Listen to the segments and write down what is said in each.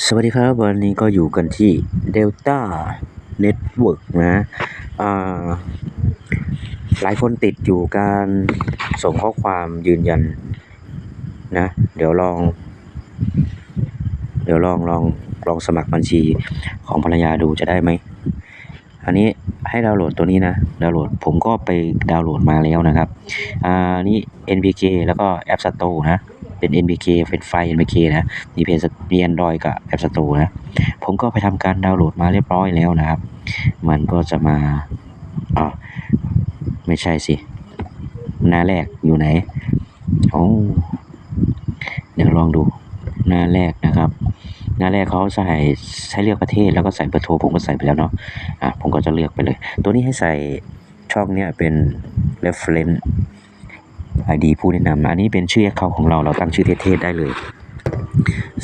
สวัสดีครับ วันนี้ก็อยู่กันที่ Delta Network นะอ่าหลายคนติดอยู่การส่งข้อความยืนยันนะ เดี๋ยวลอง เดี๋ยวลองลองลองสมัครบัญชีของภรรยาดูจะได้ไหม อันนี้ให้ดาวน์โหลดตัวนี้นะ ดาวน์โหลดผมก็ไปดาวน์โหลดมาแล้วนะครับ อ่า นี่ NPK แล้วก็ App Store นะ เป็น NPK เป็นไฟล์ NPK นะมีเพจมี Android กับ App Store นะ ผมก็ไปทำการดาวน์โหลดมาเรียบร้อยแล้วนะครับ มันก็จะมาอ๋อไม่ใช่สิ หน้าแรกอยู่ไหนโอ้เดี๋ยวลองดู หน้าแรกนะครับ หน้าแรกเขาใส่ให้เลือกประเทศแล้วก็ใส่เบอร์โทรผมก็ใส่ไปแล้วเนาะอะผมก็จะเลือกไปเลย ตัวนี้ให้ใส่ช่องเนี้ยเป็น reference ID ผู้แนะนำอันนี้เป็นชื่อ account ของเราเราตั้งชื่อเทศๆได้เลย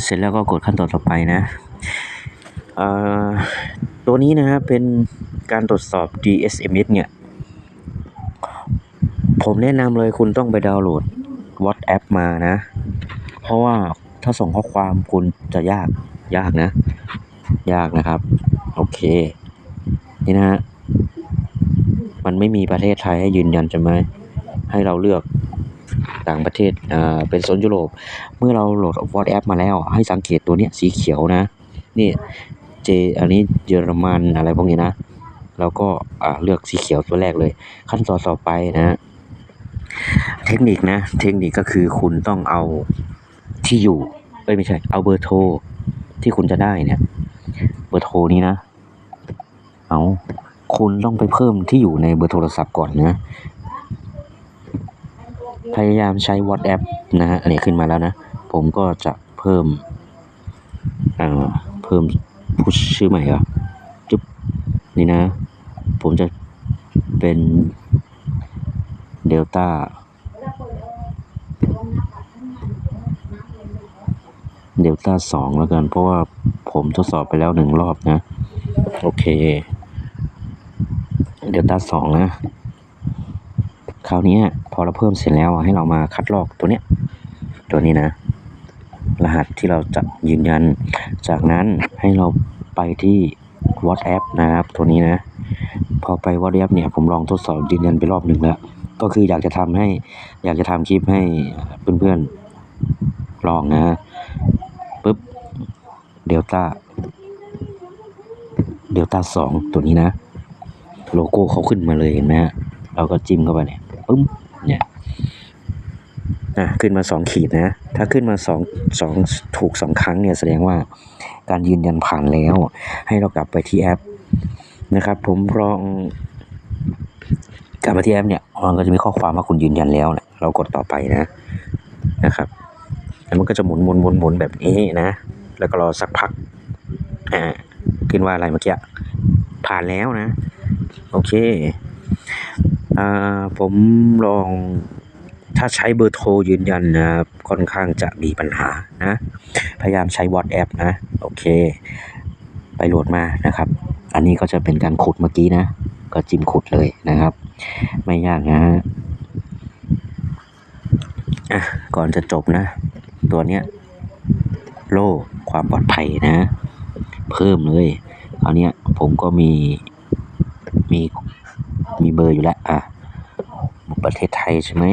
เสร็จแล้วก็กดขั้นตอนต่อไปนะตัวนี้นะครับเป็นการตรวจสอบ DSMS เนี่ย ผมแนะนำเลยคุณต้องไปดาวน์โหลด WhatsApp มานะ เพราะว่าถ้าส่งข้อความคุณจะยากยากนะ ยากนะครับ โอเค นี่นะฮะมันไม่มีประเทศไทยให้ยืนยันจะไหมให้เราเลือก ต่างประเทศอ่าเป็นโซนยุโรป เมื่อเราโหลด WhatsApp มาแล้ว ให้สังเกตตัวเนี้ยสีเขียวนะ นี่เจอันนี้เยอรมันอะไรพวกนี้นะแล้วก็อ่าเลือกสีเขียวตัวแรกเลย ขั้นตอนต่อไปนะ เทคนิคนะ เทคนิคก็คือคุณต้องเอาที่อยู่เอ้ยไม่ใช่ เอาเบอร์โทรที่คุณจะได้เนี่ย เบอร์โทรนี้นะ เอาคุณต้องไปเพิ่มที่อยู่ในเบอร์โทรศัพท์ก่อนนะ พยายามใช้ WhatsApp นะฮะอันนี้ขึ้นมาแล้วนะ ผมก็จะเพิ่มอ่าเพิ่มผู้ชื่อใหม่เหรอจุ๊บนี่นะ ผมจะเป็นเดลต้าเดลต้าสองแล้วกัน เพราะว่าผมทดสอบไปแล้วหนึ่งรอบนะ โอเค เดลต้าสองนะ คราวนี้พอเราเพิ่มเสร็จแล้วให้เรามาคัดลอกตัวเนี้ยตัวนี้นะ รหัสที่เราจะยืนยัน จากนั้นให้เราไปที่ WhatsApp นะครับ ตัวนี้นะ พอไป WhatsApp เนี่ยผมลองทดสอบยืนยันไปรอบหนึ่งแล้ว ก็คืออยากจะทำให้อยากจะทำคลิปให้เพื่อนๆลองนะปุ๊บเดลต้าเดลต้าสองตัวนี้นะ โลโก้เขาขึ้นมาเลยเห็นไหมฮะเราก็จิ้มเข้าไปเนี่ย ปึ้มเนี่ยอะขึ้นมาสองขีดนะ ถ้าขึ้นมาสองสองถูกสองครั้งเนี่ยแสดงว่าการยืนยันผ่านแล้ว ให้เรากลับไปที่แอปนะครับ ผมลองกลับมาที่แอปเนี่ยมันก็จะมีข้อความว่าคุณยืนยันแล้วนะเรากดต่อไปนะนะครับแล้วมันก็จะหมุนหมุนหมุนหมุนแบบนี้นะ แล้วก็รอสักพักอ่าขึ้นว่าอะไรเมื่อกี้ผ่านแล้วนะ โอเค ผมลองถ้าใช้เบอร์โทรยืนยันนะครับค่อนข้างจะมีปัญหานะ พยายามใช้ WhatsApp นะ โอเค ไปโหลดมานะครับ อันนี้ก็จะเป็นการขุดเมื่อกี้นะ ก็จิ้มขุดเลยนะครับ ไม่ยากนะฮะอะก่อนจะจบนะ ตัวเนี้ย โล่ความปลอดภัยนะ เพิ่มเลยคราวเนี้ยผมก็มีมี มีเบอร์อยู่แล้ว อะประเทศไทยใช่ไหม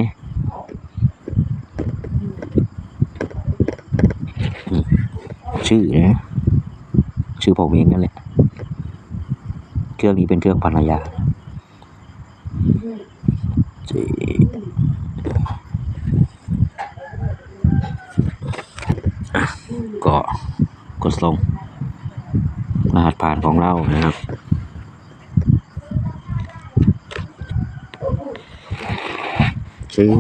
ชื่อนะชื่อผมเองนั่นแหละ เครื่องนี้เป็นเครื่องภรรยาเจก็กดส่งรหัสผ่านของเรานะครับ ซื้อ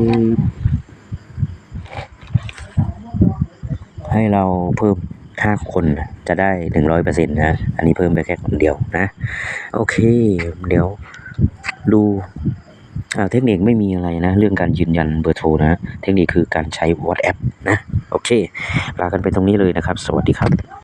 ให้เราเพิ่มห้าคนจะได้หนึ่งร้อยเปอร์เซ็นต์นะ อันนี้เพิ่มไปแค่คนเดียวนะ โอเค เดี๋ยวดูเทคนิคไม่มีอะไรนะ เรื่องการยืนยันเบอร์โทรนะ เทคนิคคือการใช้ WhatsApp นะ โอเค ลากันไปตรงนี้เลยนะครับ สวัสดีครับ